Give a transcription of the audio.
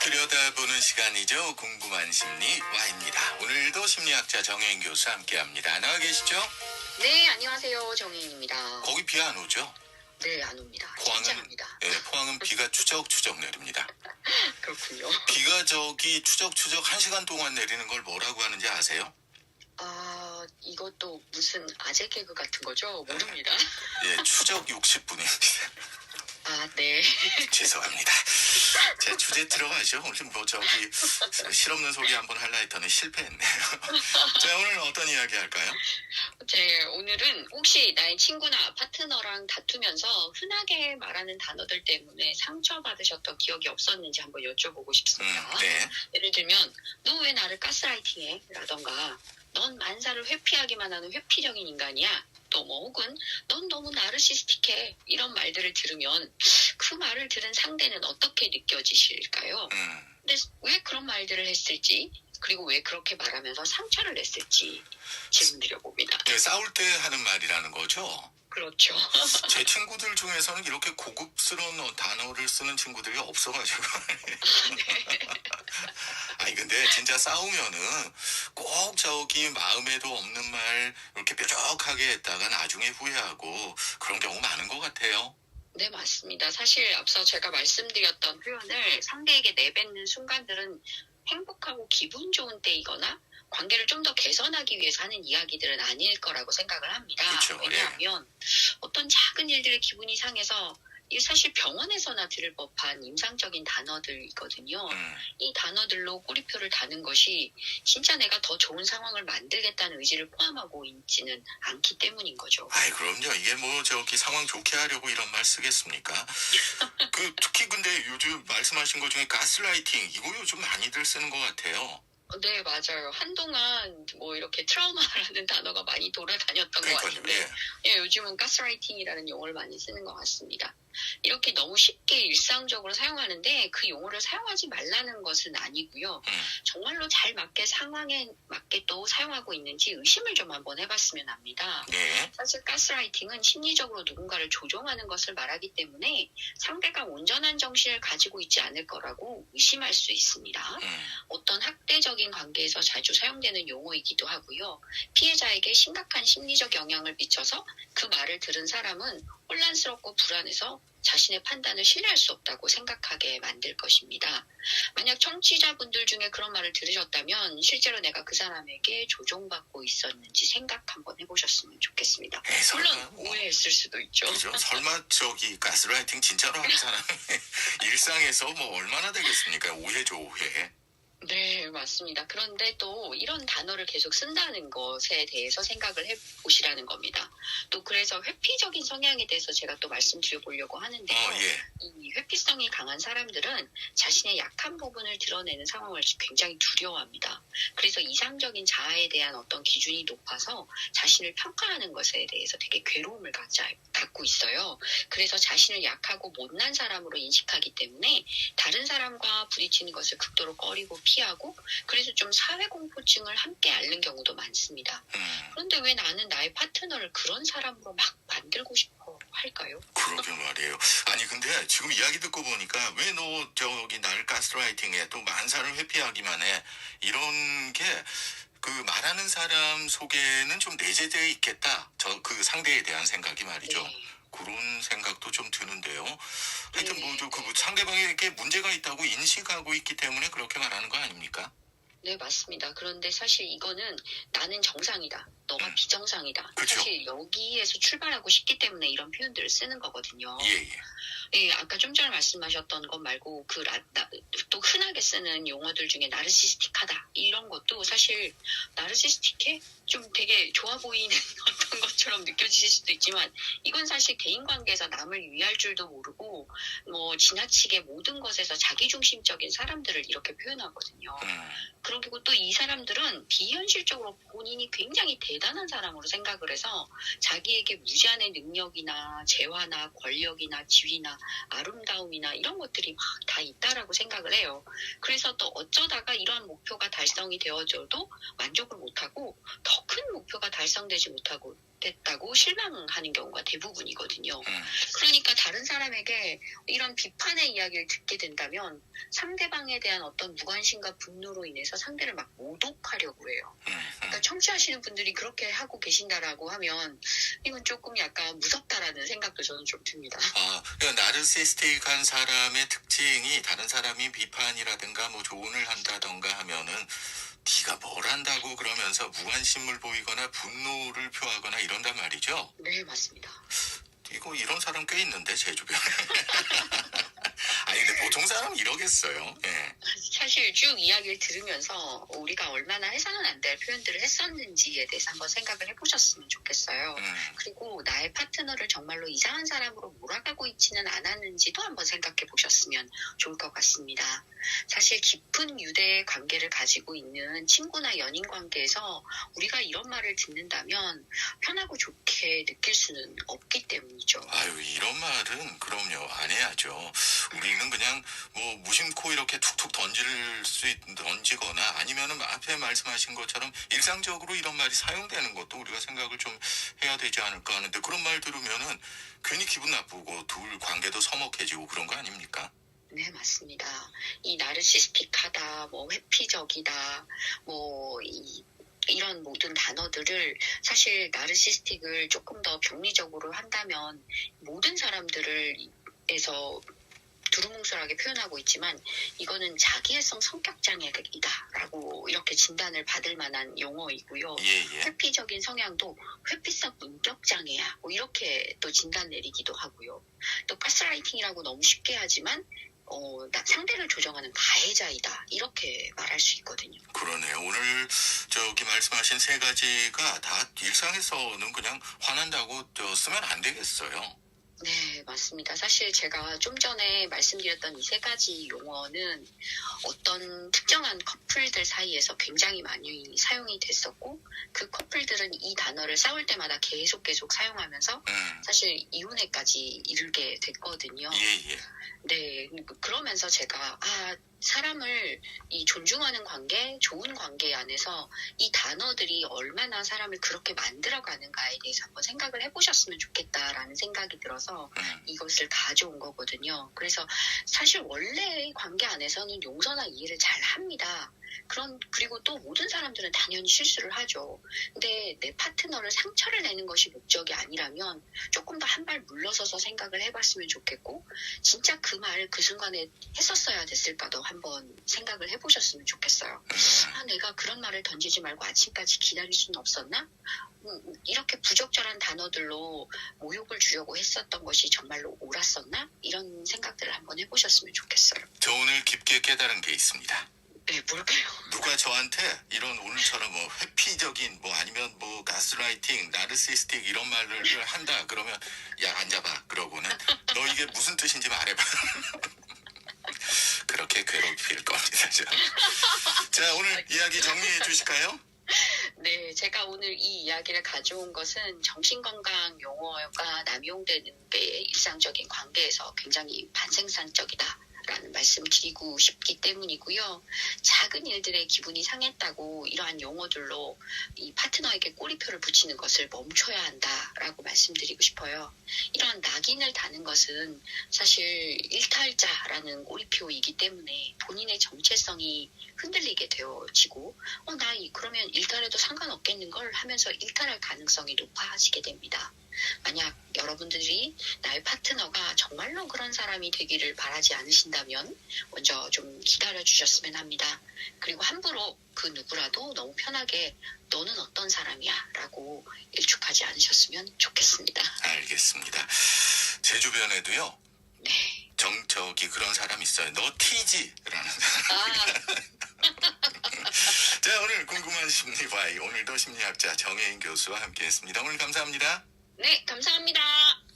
들여다보는 시간이죠. 궁금한 심리 와입니다. 오늘도 심리학자 정혜인 교수 함께합니다. 나와 계시죠? 네, 안녕하세요. 정혜인입니다. 거기 비 안 오죠? 네, 안 옵니다. 포항은 옵니다. 예, 포항은 비가 추적추적 내립니다. 그렇군요. 비가 저기 추적추적 한 시간 동안 내리는 걸 뭐라고 하는지 아세요? 아, 이것도 무슨 아재 개그 같은 거죠? 모릅니다. 예, 추적 60분입니다. 아, 네. 죄송합니다. 제 주제 들어가죠. 오늘 뭐 저기 실없는 소리 한번 할라 했더니 실패했네요. 자, 오늘 어떤 이야기 할까요? 제 오늘은 혹시 나의 친구나 파트너랑 다투면서 흔하게 말하는 단어들 때문에 상처받으셨던 기억이 없었는지 한번 여쭤보고 음, 싶습니다. 네. 예를 들면 너 왜 나를 가스라이팅해? 라던가 넌 만사를 회피하기만 하는 회피적인 인간이야. 또 뭐 혹은 넌 너무 나르시스틱해. 이런 말들을 들으면 그 말을 들은 상대는 어떻게 느껴지실까요? 음, 근데 왜 그런 말들을 했을지 그리고 왜 그렇게 말하면서 상처를 냈을지 질문 드려 봅니다. 네, 싸울 때 하는 말이라는 거죠. 그렇죠. 제 친구들 중에서는 이렇게 고급스러운 어, 단어를 쓰는 친구들이 없어가지고. 아니 근데 진짜 싸우면은 꼭 저기 마음에도 없는 말 이렇게 뾰족하게 했다가 나중에 후회하고 그런 경우 많은 것 같아요. 네, 맞습니다. 사실 앞서 제가 말씀드렸던 표현을 상대에게 내뱉는 순간들은 행복하고 기분 좋은 때이거나 관계를 좀 더 개선하기 위해서 하는 이야기들은 아닐 거라고 생각을 합니다. 그렇죠, 예. 왜냐하면 어떤 작은 일들에 기분이 상해서 이 사실 병원에서나 들을 법한 임상적인 단어들이거든요. 음, 이 단어들로 꼬리표를 다는 것이 진짜 내가 더 좋은 상황을 만들겠다는 의지를 포함하고 있지는 않기 때문인 거죠. 아이 그럼요. 이게 뭐 저기 상황 좋게 하려고 이런 말 쓰겠습니까? 그 특히 근데 요즘 말씀하신 것 중에 가스라이팅 이거 요즘 많이들 쓰는 것 같아요. 어, 네, 맞아요. 한동안 뭐 이렇게 트라우마라는 단어가 많이 돌아다녔던 것 그러니까요. 같은데, 예. 예, 요즘은 가스라이팅이라는 용어를 많이 쓰는 것 같습니다. 이렇게 너무 쉽게 일상적으로 사용하는데 그 용어를 사용하지 말라는 것은 아니고요. 음. 정말로 잘 맞게 상황에 맞게 또 사용하고 있는지 의심을 좀 한번 해봤으면 합니다. 네. 사실 가스라이팅은 심리적으로 누군가를 조종하는 것을 말하기 때문에 상대가 온전한 정신을 가지고 있지 않을 거라고 의심할 수 있습니다. 음, 어떤 학대적인 관계에서 자주 사용되는 용어이기도 하고요. 피해자에게 심각한 심리적 영향을 미쳐서 그 말을 들은 사람은 혼란스럽고 불안해서 자신의 판단을 신뢰할 수 없다고 생각하게 만들 것입니다. 만약 청취자분들 중에 그런 말을 들으셨다면 실제로 내가 그 사람에게 조종받고 있었는지 생각 한번 해보셨으면 좋겠습니다. 에이, 설마 물론 뭐, 오해했을 수도 있죠. 그죠? 설마 저기 가스라이팅 진짜로 하는 사람이 일상에서 뭐 얼마나 되겠습니까? 오해죠 오해. 네, 맞습니다. 그런데 또 이런 단어를 계속 쓴다는 것에 대해서 생각을 해 보시라는 겁니다. 또 그래서 회피적인 성향에 대해서 제가 또 말씀드려 보려고 하는데요. 어 예. 이 회피성이 강한 사람들은 자신의 약한 부분을 드러내는 상황을 굉장히 두려워합니다. 그래서 이상적인 자아에 대한 어떤 기준이 높아서 자신을 평가하는 것에 대해서 되게 괴로움을 갖자, 갖고 있어요. 그래서 자신을 약하고 못난 사람으로 인식하기 때문에 다른 사람과 부딪히는 것을 극도로 꺼리고 피하고 그래서 좀 사회 공포증을 함께 앓는 경우도 많습니다. 음. 그런데 왜 나는 나의 파트너를 그런 사람으로 막 만들고 싶어 할까요? 그러게 말이에요. 아니 근데 지금 이야기 듣고 보니까 왜 너 저기 날 가스라이팅해 또 만사를 회피하기만 해 이런 게 그 말하는 사람 속에는 좀 내재되어 있겠다. 저 그 상대에 대한 생각이 말이죠. 네. 그런 생각도 좀 드는데요. 하여튼 네. 뭐저 그 상대방에게 문제가 있다고 인식하고 있기 때문에 그렇게 말하는 거 아닙니까? 네, 맞습니다. 그런데 사실 이거는 나는 정상이다. 너가 음. 비정상이다. 그쵸. 사실 여기에서 출발하고 싶기 때문에 이런 표현들을 쓰는 거거든요. 예 예. 예, 아까 좀 전에 말씀하셨던 것 말고 그또 흔하게 쓰는 용어들 중에 나르시스틱하다 이런 것도 사실 나르시스틱해 좀 되게 좋아 보이는 어떤 것처럼 느껴지실 수도 있지만 이건 사실 대인 관계에서 남을 위할 줄도 모르고 뭐 지나치게 모든 것에서 자기중심적인 사람들을 이렇게 표현하거든요. 음, 그리고 또 이 사람들은 비현실적으로 본인이 굉장히 대단한 사람으로 생각을 해서 자기에게 무제한의 능력이나 재화나 권력이나 지위나 아름다움이나 이런 것들이 막 다 있다라고 생각을 해요. 그래서 또 어쩌다가 이러한 목표가 달성이 되어져도 만족을 못하고 더 큰 목표가 달성되지 못하고 됐다고 실망하는 경우가 대부분이거든요. 음, 그러니까 다른 사람에게 이런 비판의 이야기를 듣게 된다면 상대방에 대한 어떤 무관심과 분노로 인해서 상대를 막 모독하려고 해요. 음, 음. 그러니까 청취하시는 분들이 그 렇게 하고 계신다라고 하면 이건 조금 약간 무섭다라는 생각도 저는 좀 듭니다. 아, 그러니까 나르시스틱한 사람의 특징이 다른 사람이 비판이라든가 뭐 조언을 한다던가 하면은 네가 뭘 한다고 그러면서 무관심을 보이거나 분노를 표하거나 이런단 말이죠. 네, 맞습니다. 이거 이런 사람 꽤 있는데 제 주변에. 아니 근데 보통 사람 이러겠어요. 예. 사실 쭉 이야기를 들으면서 우리가 얼마나 해서는 안 될 표현들을 했었는지에 대해서 한번 생각을 해보셨으면 좋겠어요. 음, 그리고 나의 파트너를 정말로 이상한 사람으로 몰아가고 있지는 않았는지도 한번 생각해 보셨으면 좋을 것 같습니다. 사실 깊은 유대의 관계를 가지고 있는 친구나 연인 관계에서 우리가 이런 말을 듣는다면 편하고 좋게 느낄 수는 없기 때문이죠. 아유 이런 말은 그럼요 안 해야죠. 우리 는 그냥 뭐 무심코 이렇게 툭툭 던질 수 있, 던지거나 아니면은 앞에 말씀하신 것처럼 일상적으로 이런 말이 사용되는 것도 우리가 생각을 좀 해야 되지 않을까 하는데 그런 말 들으면은 괜히 기분 나쁘고 둘 관계도 서먹해지고 그런 거 아닙니까? 네, 맞습니다. 이 나르시스틱하다, 뭐 회피적이다, 뭐 이, 이런 모든 단어들을 사실 나르시스틱을 조금 더 병리적으로 한다면 모든 사람들을 에서 두루뭉술하게 표현하고 있지만 이거는 자기애성 성격 장애이다라고 이렇게 진단을 받을 만한 용어이고요. 예 예. 회피적인 성향도 회피성 인격 장애야. 뭐 이렇게 또 진단 내리기도 하고요. 또 가스라이팅이라고 너무 쉽게 하지만 어, 나- 상대를 조정하는 가해자이다. 이렇게 말할 수 있거든요. 그러네요. 오늘 저기 말씀하신 세 가지가 다 일상에서는 그냥 화난다고 저 쓰면 안 되겠어요. 네, 맞습니다. 사실 제가 좀 전에 말씀드렸던 이 세 가지 용어는 어떤 특정한 커플들 사이에서 굉장히 많이 사용이 됐었고, 그 커플들은 이 단어를 싸울 때마다 계속 계속 사용하면서 음, 사실 이혼에까지 이르게 됐거든요. 예 예. 네, 그러면서 제가, 아, 사람을 이 존중하는 관계, 좋은 관계 안에서 이 단어들이 얼마나 사람을 그렇게 만들어가는가에 대해서 한번 생각을 해보셨으면 좋겠다라는 생각이 들어서 음, 이것을 가져온 거거든요. 그래서 사실 원래의 관계 안에서는 용서나 이해를 잘 합니다. 그런, 그리고 또 모든 사람들은 당연히 실수를 하죠. 근데 내 파트너를 상처를 내는 것이 목적이 아니라면 조금 더 한 발 물러서서 생각을 해봤으면 좋겠고, 진짜 그 말을 그 순간에 했었어야 됐을까도 한번 생각을 해보셨으면 좋겠어요. 음, 아, 내가 그런 말을 던지지 말고 아침까지 기다릴 수는 없었나? 음, 이렇게 부적절한 단어들로 모욕을 주려고 했었던 것이 정말로 옳았었나? 이런 생각들을 한번 해보셨으면 좋겠어요. 저 오늘 깊게 깨달은 게 있습니다. 네, 뭘까요? 누가 저한테 이런 오늘처럼 뭐 회피적인 뭐 아니면 뭐 가스라이팅, 나르시스틱 이런 말을 한다 그러면 야 앉아봐 그러고는 너 이게 무슨 뜻인지 말해봐. 그렇게 괴롭힐 겁니다. 저. 자 오늘 이야기 정리해 주실까요? 네, 제가 오늘 이 이야기를 가져온 것은 정신건강 용어가 남용되는 게 일상적인 관계에서 굉장히 반생산적이다. 라는 말씀 드리고 싶기 때문이고요. 작은 일들의 기분이 상했다고 이러한 용어들로 이 파트너에게 꼬리표를 붙이는 것을 멈춰야 한다라고 말씀드리고 싶어요. 이러한 낙인을 다는 것은 사실 일탈자라는 꼬리표이기 때문에 본인의 정체성이 흔들리게 되어지고 어, 나 이- 그러면 일탈해도 상관없겠는 걸 하면서 일탈할 가능성이 높아지게 됩니다. 만약 여러분들이 나의 파트너가 정말로 그런 사람이 되기를 바라지 않으신다면 먼저 좀 기다려 주셨으면 합니다. 그리고 함부로 그 누구라도 너무 편하게 너는 어떤 사람이야 라고 일축하지 않으셨으면 좋겠습니다. 알겠습니다. 제 주변에도요. 네. 정 저기 그런 사람 있어요. 너 티지라는 사람. 아, 자 오늘 궁금한 심리 바이 오늘도 심리학자 정혜인 교수와 함께했습니다. 오늘 감사합니다. 네, 감사합니다.